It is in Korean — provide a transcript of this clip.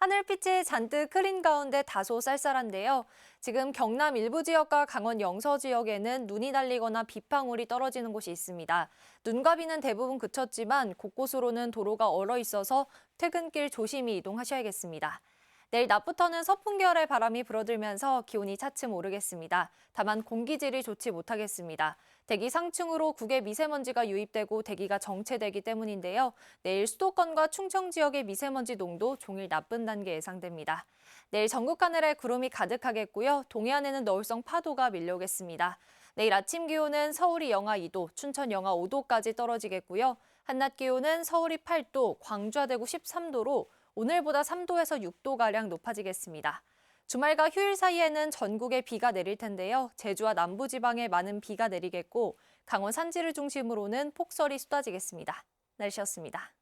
하늘빛이 잔뜩 흐린 가운데 다소 쌀쌀한데요. 지금 경남 일부 지역과 강원 영서 지역에는 눈이 날리거나 빗방울이 떨어지는 곳이 있습니다. 눈과 비는 대부분 그쳤지만 곳곳으로는 도로가 얼어 있어서 퇴근길 조심히 이동하셔야겠습니다. 내일 낮부터는 서풍 계열의 바람이 불어들면서 기온이 차츰 오르겠습니다. 다만 공기질이 좋지 못하겠습니다. 대기 상층으로 국외 미세먼지가 유입되고 대기가 정체되기 때문인데요. 내일 수도권과 충청 지역의 미세먼지 농도 종일 나쁜 단계 예상됩니다. 내일 전국 하늘에 구름이 가득하겠고요. 동해안에는 너울성 파도가 밀려오겠습니다. 내일 아침 기온은 서울이 영하 2도, 춘천 영하 5도까지 떨어지겠고요. 한낮 기온은 서울이 8도, 광주와 대구 13도로 오늘보다 3도에서 6도가량 높아지겠습니다. 주말과 휴일 사이에는 전국에 비가 내릴 텐데요. 제주와 남부지방에 많은 비가 내리겠고 강원 산지를 중심으로는 폭설이 쏟아지겠습니다. 날씨였습니다.